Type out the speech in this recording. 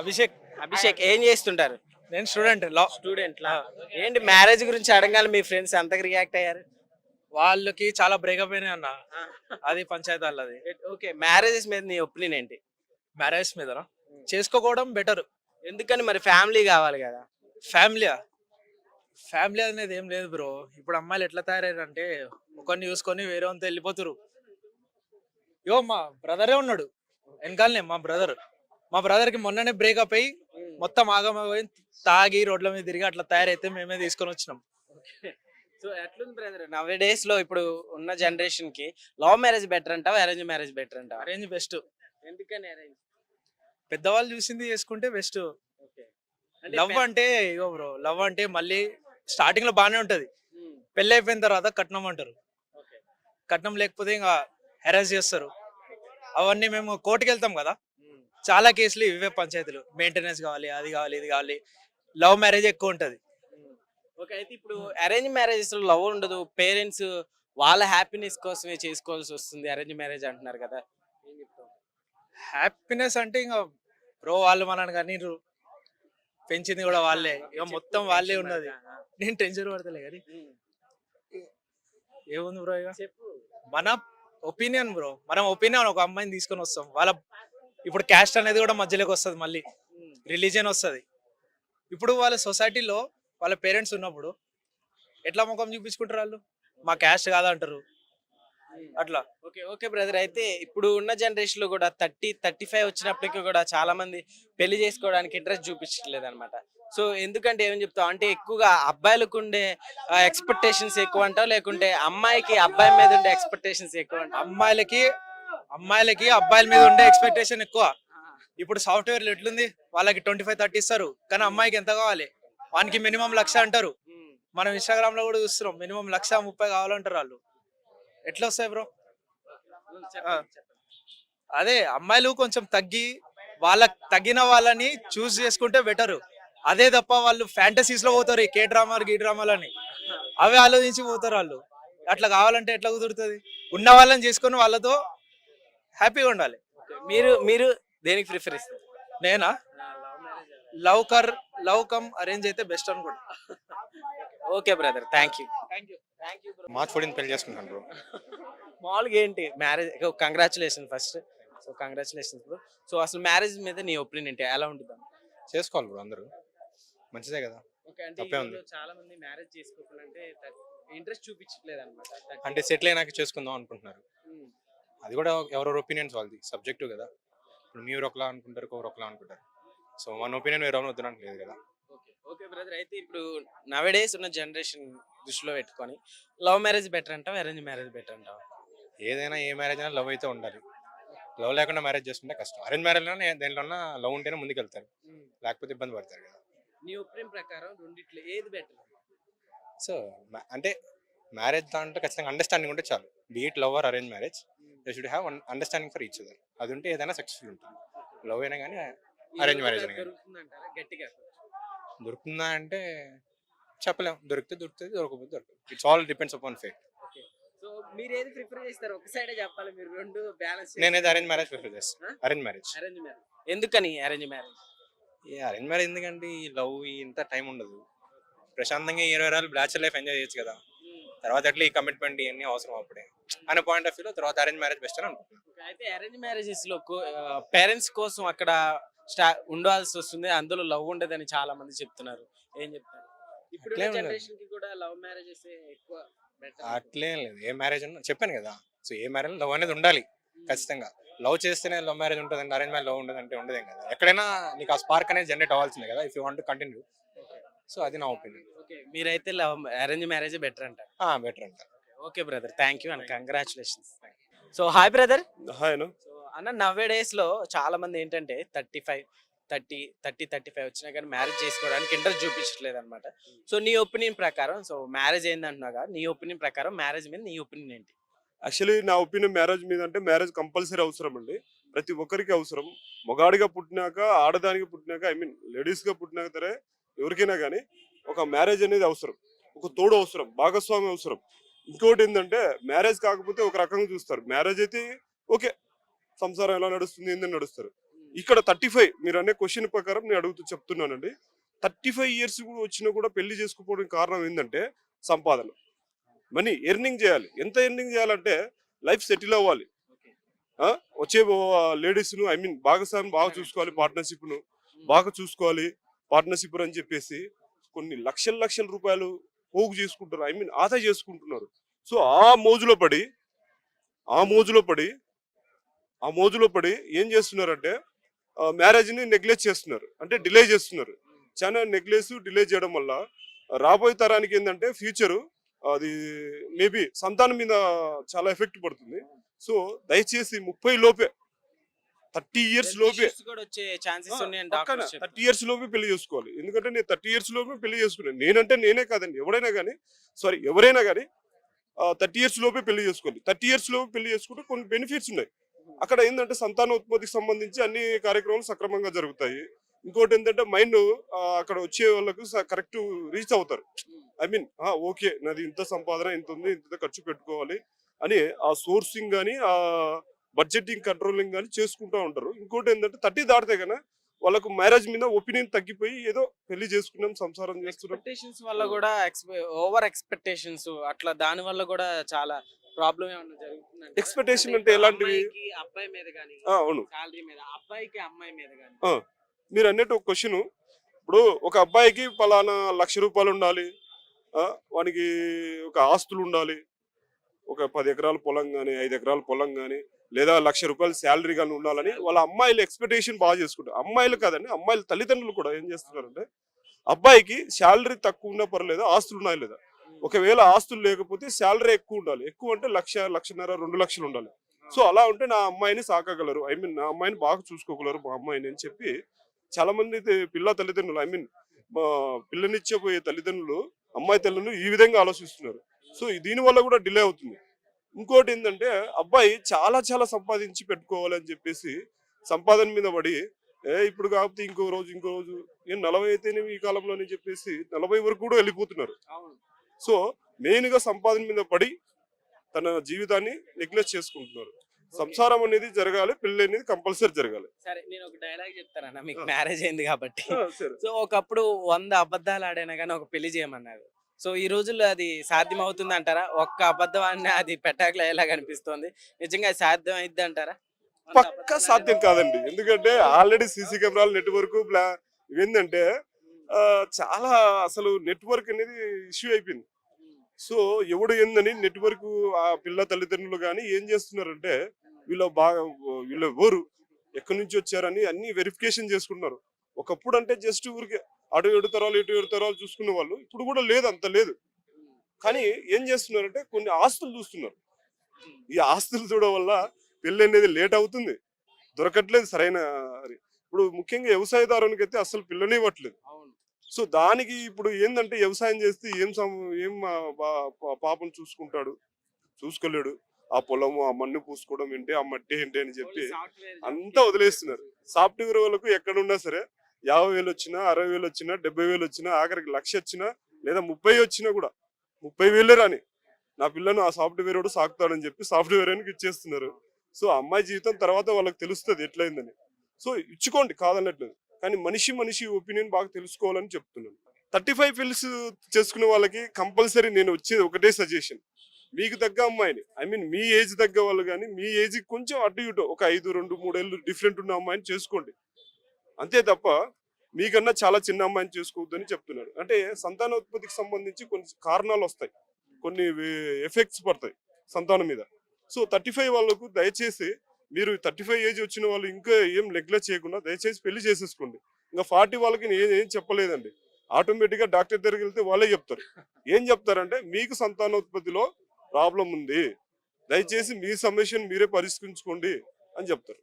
అభిషేక్. అభిషేక్ ఏం చేస్తుంటారు? నేను స్టూడెంట్ లా. స్టూడెంట్ లా. ఏంటి మ్యారేజ్ గురించి అడగాలి మీ ఫ్రెండ్స్ ఎంతకు రియాక్ట్ అయ్యారు? వాళ్ళకి చాలా బ్రేకప్ అయినాయి అన్న. అది పంచాయతీ వాళ్ళది ఓకే మ్యారేజెస్ మీద నీ ఒపీనియన్ ఏంటి? మ్యారేజ్ మీద చేసుకోకపోవడం బెటర్. ఎందుకని మరి ఫ్యామిలీ కావాలి కదా? ఫ్యామిలీ ఫ్యామిలీ అనేది ఏం లేదు బ్రో. ఇప్పుడు అమ్మాయిలు ఎట్లా తయారయ్యారంటే ఒకరిని చూసుకొని వేరే వంత వెళ్ళిపోతురు యో మా బ్రదరే ఉన్నాడు. వెనకాలనే మా బ్రదర్ మా బ్రదర్కి మొన్ననే బ్రేకప్ అయ్యి మొత్తం ఆగమపోయి తాగి రోడ్ల మీద తిరిగి అట్లా తయారైతే మేమే తీసుకొని వచ్చినాం. సో ఎట్లుంది బ్రదర్ నవ్ డేస్లో ఇప్పుడు ఉన్న జనరేషన్కి లవ్ మ్యారేజ్ బెటర్ అంటావా అరేంజ్ మ్యారేజ్ బెటర్ అంటావా? అరేంజ్ బెస్ట్ ఎందుకని అరేంజ్ పెద్దవాళ్ళు చూసింది చేసుకుంటే బెస్ట్ లవ్ అంటే ఇగో బ్రో లవ్ అంటే మళ్ళీ స్టార్టింగ్లో బాగానే ఉంటది. పెళ్ళి అయిపోయిన తర్వాత కట్నం అంటారు. కట్నం లేకపోతే ఇంకా హెరాస్ చేస్తారు. అవన్నీ మేము కోర్టుకి వెళ్తాం కదా. చాలా కేసులు ఇవే పంచాయతీలు. మెయింటెనెన్స్ కావాలి అది కావాలి ఇది కావాలి. లవ్ మ్యారేజ్ ఎక్కువ ఉంటది. ఓకే అయితే ఇప్పుడు అరేంజ్ మ్యారేజెస్లో లవ్ ఉండదు. పేరెంట్స్ వాళ్ళ హ్యాపీనెస్ కోసమే చేసుకోవాల్సి వస్తుంది అరేంజ్ మ్యారేజ్ అంటున్నారు కదా. హ్యాపీనెస్ అంటే ఇంకా బ్రో వాళ్ళు మనని కానీ పెంచింది కూడా వాళ్ళే. ఇక మొత్తం వాళ్ళే ఉన్నది. నేను టెన్షన్ పడతలే కానీ. ఏముంది బ్రో ఇక? మన ఒపీనియన్ బ్రో మనం ఒపీనియన్ ఒక అమ్మాయిని తీసుకొని వస్తాం. వాళ్ళ ఇప్పుడు క్యాస్ట్ అనేది కూడా మధ్యలోకి వస్తుంది మళ్ళీ. రిలీజియన్ వస్తుంది. ఇప్పుడు వాళ్ళ సొసైటీలో వాళ్ళ పేరెంట్స్ ఉన్నప్పుడు ఎట్లా ముఖం చూపించుకుంటారు వాళ్ళు? మా క్యాస్ట్ కాదంటారు. అట్లా. ఓకే ఓకే బ్రదర్ అయితే ఇప్పుడు ఉన్న జనరేషన్లో కూడా థర్టీ థర్టీ ఫైవ్ వచ్చినప్పటికీ కూడా చాలా మంది పెళ్ళి చేసుకోవడానికి ఇంట్రెస్ట్ చూపించట్లేదు అనమాట సో ఎందుకంటే ఏమని చెప్తావు? అంటే ఎక్కువగా అబ్బాయిలకు ఉండే ఎక్స్పెక్టేషన్స్ ఎక్కువ అంటావు లేకుంటే అమ్మాయికి అబ్బాయి మీద ఉండే ఎక్స్పెక్టేషన్స్ ఎక్కువ అంటావు అమ్మాయిలకి అమ్మాయిలకి అబ్బాయిల మీద ఉండే ఎక్స్పెక్టేషన్ ఎక్కువ. ఇప్పుడు సాఫ్ట్వేర్ ఎట్లుంది? వాళ్ళకి ట్వంటీ ఫైవ్ థర్టీ ఇస్తారు. కానీ అమ్మాయికి ఎంత కావాలి? వానికి మినిమం లక్ష అంటారు. మనం ఇన్స్టాగ్రామ్లో కూడా చూస్తున్నాం. మినిమం లక్ష ముప్పై కావాలంటారు వాళ్ళు. ఎట్లా వస్తాయి బ్రో అదే అమ్మాయిలు కొంచెం తగ్గి వాళ్ళకి తగ్గిన వాళ్ళని చూస్ చేసుకుంటే బెటర్ అదే తప్ప వాళ్ళు ఫ్యాంటసీస్లో పోతారు ఈ కే డ్రామాలు గీ డ్రామాలని అవి ఆలోచించి పోతారు వాళ్ళు. అట్లా కావాలంటే ఎట్లా కుదురుతుంది? ఉన్న వాళ్ళని చేసుకొని వాళ్ళతో హ్యాపీగా ఉండాలి. మీరు మీరు దేనికి ప్రిఫర్ ఇస్తారు నేనా? లవ్ కర్ లవ్ కమ్ అరేంజ్ అయితే బెస్ట్ అనుకుంటా. Okay brother thank you thank you thank you March fourteen పెళ్ళి చేసుకుంటాను బ్రో మామూలుగా ఏంటి? Marriage congratulation first so congratulations bro so అసలు మ్యారేజ్ మీద నీ ఒపీనియన్ ఏంటి? ఎలా ఉంటుంది? చేసుకోవాలి బ్రో అందరూ. మంచిదే కదా. తప్పే ఉంది. చాలా మంది మ్యారేజ్ చేసుకోవాలంటే ఇంట్రెస్ట్ చూపించట్లేదు అనమాట అంటే సెటిల్ అయినాక చేసుకుందాం అనుకుంటున్నారు. అది కూడా ఎవరెవరి ఒపీనియన్స్ వాళ్ళది. సబ్జెక్టివ్ కదా. ఇప్పుడు మీరు ఒకలా అనుకుంటారు ఒకరు ఒకలా అనుకుంటారు. సో మన ఒపీనియన్ వేరే వద్దడానికి లేదు కదా. ఓకే బ్రదర్ అయితే ఇప్పుడు నవడేస్ ఉన్న జనరేషన్ దృష్టిలో పెట్టుకొని లవ్ మ్యారేజ్ బెటర్ అంటావా అరేంజ్ మ్యారేజ్ బెటర్ అంటావా? ఏదైనా ఏ మ్యారేజ్ అయినా లవ్ అయితే ఉండాలి. లవ్ లేకుండా మ్యారేజ్ చేసుకుంటే కష్టం. అరేంజ్ మ్యారేజ్ దేంట్లో లవ్ ఉంటేనే ముందుకు వెళ్తారు లేకపోతే ఇబ్బంది పడతారు కదా. నీ ఒపీనియన్ ప్రకారం రెండిట్లో ఏది బెటర్ సో అంటే మ్యారేజ్ దాంట్లో ఖచ్చితంగా అండర్స్టాండింగ్ ఉంటే చాలు. Be it love or arrange marriage they should have understanding for each other అది ఉంటే ఏదైనా సక్సెస్ఫుల్ ఉంటుంది. లవ్ అయినా కానీ Arrange marriage అయినా కానీ. గట్టిగా దొరుకుతుందా అంటే చెప్పలేం. దొరికితే దొరుకుతుంది దొరకకపోతే దొరకదు. It's all depends upon fate so మీరు ఏది ప్రిఫర్ చేస్తారు? ఒక సైడే చెప్పాలి మీరు రెండు బ్యాలెన్స్ నేనైతే అరేంజ్ మ్యారేజ్ ప్రిఫర్ చేస్తాను Huh? Arrange marriage arrange marriage ఎందుకని అరేంజ్ మ్యారేజ్ ఈ అరేంజ్ మ్యారేజ్ ఎందుకంటే ఈ లవ్ ఇంత టైం ఉండదు. ప్రశాంతంగా ఇరవై రోజులు బ్యాచులర్ లైఫ్ ఎంజాయ్ చేయొచ్చు కదా. తర్వాత ఎట్లా ఈ కమిట్మెంట్ ఇవన్నీ అవసరం అప్పుడే. అనే పాయింట్ ఆఫ్ వ్యూలో తర్వాత అరేంజ్ మ్యారేజ్ బెస్ట్ అని అనుకుంటున్నాను. అయితే అరేంజ్ మ్యారేజెస్లో పేరెంట్స్ కోసం అక్కడ స్టా ఉండాల్సి వస్తుంది. అందులో లవ్ ఉండదని చాలా మంది చెప్తున్నారు. ఏం చెప్తారు? ఇప్పుడు అట్లేం లేదు. జనరేషన్కి కూడా లవ్ మ్యారేజెస్ ఎక్కువ better అట్లేం లేదు. ఏ మ్యారేజ్ ఉన్నా చెప్పాను కదా. సో ఏ మ్యారేజ్ లవ్ అనేది ఉండాలి ఖచ్చితంగా. లవ్ చేస్తేనే లవ్ మ్యారేజ్ ఉంటుంది అరేంజ్ మ్యారేజ్ లవ్ ఉండదు అంటే ఉండదేం కదా. ఎక్కడైనా నీకు ఆ స్పార్క్ అనేది జనరేట్ అవ్వాల్సిందే కదా if you want continue so అది నా ఒపీనియన్. ఓకే మీరైతే లవ్ అరేంజ్ మ్యారేజ్ బెటర్ అంటారు బెటర్ అంట. Okay brother. Thank you and congratulations. So hi brother. Hi అన్న. నవ్వే డేస్లో చాలా మంది ఏంటంటే thirty five thirty thirty thirty five వచ్చినా కానీ మ్యారేజ్ చేసుకోవడానికి ఇంట్రెస్ట్ చూపించట్లేదు అనమాట సో నీ ఒపీనియన్ ప్రకారం సో మ్యారేజ్ ఏందంటున్నాగా నీ ఒపీనియన్ ప్రకారం మ్యారేజ్ మీద నీ ఒపీనియన్ ఏంటి? యాక్చువల్లీ నా ఒపీనియన్ మ్యారేజ్ మీద అంటే మ్యారేజ్ కంపల్సరీ అవసరం అండి. ప్రతి ఒక్కరికి అవసరం. మొగాడిగా పుట్టినాక ఆడదానికి పుట్టినాక ఐ మీన్ లేడీస్గా పుట్టినాక సరే ఎవరికైనా కానీ ఒక మ్యారేజ్ అనేది అవసరం ఒక తోడు అవసరం భాగస్వామి అవసరం. ఇంకోటి ఏంటంటే మ్యారేజ్ కాకపోతే ఒక రకంగా చూస్తారు. మ్యారేజ్ అయితే ఓకే సంసారం ఎలా నడుస్తుంది ఏందని నడుస్తారు. ఇక్కడ థర్టీ ఫైవ్ మీరు అనే క్వశ్చన్ ప్రకారం నేను అడుగుతూ చెప్తున్నానండి. థర్టీ ఫైవ్ ఇయర్స్ కూడా వచ్చినా కూడా పెళ్ళి చేసుకోకపోవడానికి కారణం ఏంటంటే సంపాదన. మనీ ఎర్నింగ్ చేయాలి. ఎంత ఎర్నింగ్ చేయాలంటే లైఫ్ సెటిల్ అవ్వాలి? వచ్చే లేడీస్ను ఐ మీన్ భాగస్వామి బాగా చూసుకోవాలి పార్ట్నర్షిప్ను బాగా చూసుకోవాలి. పార్ట్నర్షిప్ అని చెప్పేసి కొన్ని లక్షల లక్షల రూపాయలు పోగు చేసుకుంటారు ఐ మీన్ ఆదా చేసుకుంటున్నారు. సో ఆ మోజులో పడి ఆ మోజులో పడి ఆ మోజులో పడి ఏం చేస్తున్నారంటే మ్యారేజ్ని నెగ్లెక్ట్ చేస్తున్నారు. అంటే డిలే చేస్తున్నారు. చాలా నెగ్లెస్ డిలే చేయడం వల్ల రాబోయే తరానికి ఏంటంటే ఫ్యూచరు అది మేబీ సంతానం మీద చాలా ఎఫెక్ట్ పడుతుంది. సో దయచేసి ముప్పై లోపే థర్టీ ఇయర్స్ లోపే. థర్టీ ఇయర్స్ లోపే పెళ్ళి చేసుకోవాలి. ఎందుకంటే నేను థర్టీ ఇయర్స్ లోపే పెళ్ళి చేసుకున్నాను. నేనంటే నేనే కాదండి. ఎవరైనా కానీ సారీ ఎవరైనా కానీ థర్టీ ఇయర్స్ లోపే పెళ్ళి చేసుకోవాలి థర్టీ ఇయర్స్ లోపే పెళ్ళి చేసుకుంటే కొన్ని బెనిఫిట్స్ ఉన్నాయి. అక్కడ ఏంటంటే సంతానోత్పత్తికి సంబంధించి అన్ని కార్యక్రమాలు సక్రమంగా జరుగుతాయి. ఇంకోటి ఏంటంటే మైండ్ అక్కడ వచ్చే వాళ్ళకు కరెక్ట్ రీచ్ అవుతారు. ఐ మీన్ ఓకే నాది ఇంత సంపాదన ఇంత ఉంది ఇంత ఖర్చు పెట్టుకోవాలి అని ఆ సోర్సింగ్ కానీ ఆ బడ్జెటింగ్ కంట్రోలింగ్ కానీ చేసుకుంటూ ఉంటారు. ఇంకోటి ఏంటంటే థర్టీ దాటితే కన్నా వాళ్ళకు మ్యారేజ్ మీద ఒపీనియన్ తగ్గిపోయి ఏదో పెళ్ళి చేసుకున్నాం సంసారం చేస్తున్నాం. ఎక్స్పెక్టేషన్స్ వల్ల కూడా ఓవర్ ఎక్స్పెక్టేషన్స్ అట్లా దాని వల్ల కూడా చాలా ప్రాబ్లం ఏమన్నా జరుగుతుందంటే Expectation అంటే ఎలాంటివి? అబ్బాయి మీద కానీ అవును. శాలరీ మీద అబ్బాయికి అమ్మాయి మీద కానీ. మీరు అన్నట్టు ఒక క్వశ్చన్ ఇప్పుడు ఒక అబ్బాయికి పలానా లక్ష రూపాయలు ఉండాలి వానికి ఒక ఆస్తులు ఉండాలి ఒక పది ఎకరాల పొలం కానీ ఐదు ఎకరాల పొలం కానీ లేదా లక్ష రూపాయలు శాలరీ కానీ ఉండాలని వాళ్ళ అమ్మాయిలు ఎక్స్పెక్టేషన్ బాగా చేసుకుంటారు. అమ్మాయిలు కాదండి అమ్మాయిల తల్లిదండ్రులు కూడా ఏం చేస్తున్నారంటే అబ్బాయికి శాలరీ తక్కువ ఉన్నా పర్లేదు ఆస్తులు ఉన్నాయి లేదా? ఒకవేళ ఆస్తులు లేకపోతే శాలరీ ఎక్కువ ఉండాలి. ఎక్కువ అంటే లక్ష లక్షన్నర రెండు లక్షలు ఉండాలి. సో అలా ఉంటే నా అమ్మాయిని సాకగలరు. ఐ మీన్ నా అమ్మాయిని బాగా చూసుకోగలరు మా అమ్మాయిని అని చెప్పి చాలా మంది అయితే పిల్ల తల్లిదండ్రులు ఐ మీన్ మా పిల్లనిచ్చబోయే తల్లిదండ్రులు అమ్మాయి తల్లిదండ్రులు ఈ విధంగా ఆలోచిస్తున్నారు. సో దీని వల్ల కూడా డిలే అవుతుంది. ఇంకోటి ఏంటంటే అబ్బాయి చాలా చాలా సంపాదించి పెట్టుకోవాలి అని చెప్పేసి సంపాదన మీద పడి ఏ ఇప్పుడు కాకపోతే ఇంకో రోజు ఇంకో రోజు ఏం నలభై అయితేనేమి ఈ కాలంలోనే చెప్పేసి నలభై వరకు కూడా వెళ్ళిపోతున్నారు. సో మెయిన్గా సంపాదన మీద పడి తన జీవితాన్ని నెగ్లెక్ట్ చేసుకుంటున్నారు. సంసారం అనేది జరగాలి పెళ్ళి అనేది కంపల్సరీ జరగాలి. సరే నేను ఒక డైలాగ్ చెప్తానన్నా మీకు మ్యారేజ్ అయింది కాబట్టి. సో ఒకప్పుడు వంద అబద్ధాలు ఆడైనా కానీ ఒక పెళ్ళి చేయమన్నారు. సో ఈ రోజుల్లో అది సాధ్యం అవుతుంది అంటారా ఒక్క అబద్ధం అది పెట్టాకలు ఎలా కనిపిస్తోంది? నిజంగా అది సాధ్యం అయింది అంటారా పక్క సాధ్యం కాదండి. ఎందుకంటే ఆల్రెడీ సీసీ కెమెరాలు నెట్వర్క్ ఏంటంటే చాలా అసలు నెట్వర్క్ అనేది ఇష్యూ అయిపోయింది. సో ఎవడు ఏందని నెట్వర్క్ ఆ పిల్ల తల్లిదండ్రులు కానీ ఏం చేస్తున్నారంటే వీళ్ళు బాగా వీళ్ళు ఎవరు? ఎక్కడి నుంచి వచ్చారని అన్ని వెరిఫికేషన్ చేసుకుంటున్నారు. ఒకప్పుడు అంటే జస్ట్ ఊరికే అటు ఏడు తరాలు ఇటు ఏడు తరాలు చూసుకునే వాళ్ళు ఇప్పుడు కూడా లేదు అంత లేదు. కానీ ఏం చేస్తున్నారంటే కొన్ని ఆస్తులు చూస్తున్నారు. ఈ ఆస్తులు చూడడం వల్ల పెళ్ళి అనేది లేట్ అవుతుంది. దొరకట్లేదు సరైన. ఇప్పుడు ముఖ్యంగా వ్యవసాయదారునికి అయితే అసలు పిల్లని ఇవ్వట్లేదు. అవును. సో దానికి ఇప్పుడు ఏంటంటే వ్యవసాయం చేస్తే ఏం ఏం పాపం చూసుకుంటాడు? చూసుకోలేడు. ఆ పొలము ఆ మన్ను పూసుకోవడం ఏంటి ఆ మట్టి ఏంటి అని చెప్పి అంతా వదిలేస్తున్నారు. సాఫ్ట్వేర్ వాళ్ళకు ఎక్కడున్నా సరే యాభై వేలు వచ్చినా అరవై వేలు వచ్చినా డెబ్బై వేలు వచ్చినా ఆఖరికి లక్ష వచ్చినా లేదా ముప్పై వచ్చినా కూడా. ముప్పై వేలే రాని. నా పిల్లను ఆ సాఫ్ట్వేర్ కూడా సాకుతాడని చెప్పి సాఫ్ట్వేర్ అని ఇచ్చేస్తున్నారు. సో అమ్మాయి జీవితం తర్వాత వాళ్ళకి తెలుస్తుంది ఎట్లయిందని. సో ఇచ్చుకోండి కాదన్నట్లేదు. కానీ మనిషి మనిషి ఒపీనియన్ బాగా తెలుసుకోవాలని చెప్తున్నాను. థర్టీ ఫైవ్ ఫిల్స్ చేసుకునే వాళ్ళకి కంపల్సరీ నేను వచ్చేది ఒకటే సజెషన్. మీకు తగ్గ అమ్మాయిని. ఐ మీన్ మీ ఏజ్ తగ్గ వాళ్ళు కానీ మీ ఏజ్ కొంచెం అటు ఇటు ఒక ఐదు రెండు మూడేళ్ళు డిఫరెంట్ ఉన్న అమ్మాయిని చేసుకోండి. అంతే తప్ప మీకన్నా చాలా చిన్న అమ్మాయిని చేసుకోవద్దని చెప్తున్నాడు. అంటే సంతానోత్పత్తికి సంబంధించి కొన్ని కారణాలు వస్తాయి. కొన్ని ఎఫెక్ట్స్ పడతాయి సంతానం మీద. సో థర్టీ ఫైవ్ వాళ్ళకు దయచేసి మీరు థర్టీ ఫైవ్ ఏజ్ వచ్చిన వాళ్ళు ఇంకా ఏం నెగ్లెక్ట్ చేయకుండా దయచేసి పెళ్ళి చేసేసుకోండి. ఇంకా ఫార్టీ వాళ్ళకి నేను ఏం చెప్పలేదండి. ఆటోమేటిక్గా డాక్టర్ దగ్గరికి వెళ్తే వాళ్ళే చెప్తారు. ఏం చెప్తారంటే మీకు సంతానోత్పత్తిలో ప్రాబ్లం ఉంది. దయచేసి మీ సమస్యను మీరే పరిష్కరించుకోండి అని చెప్తారు.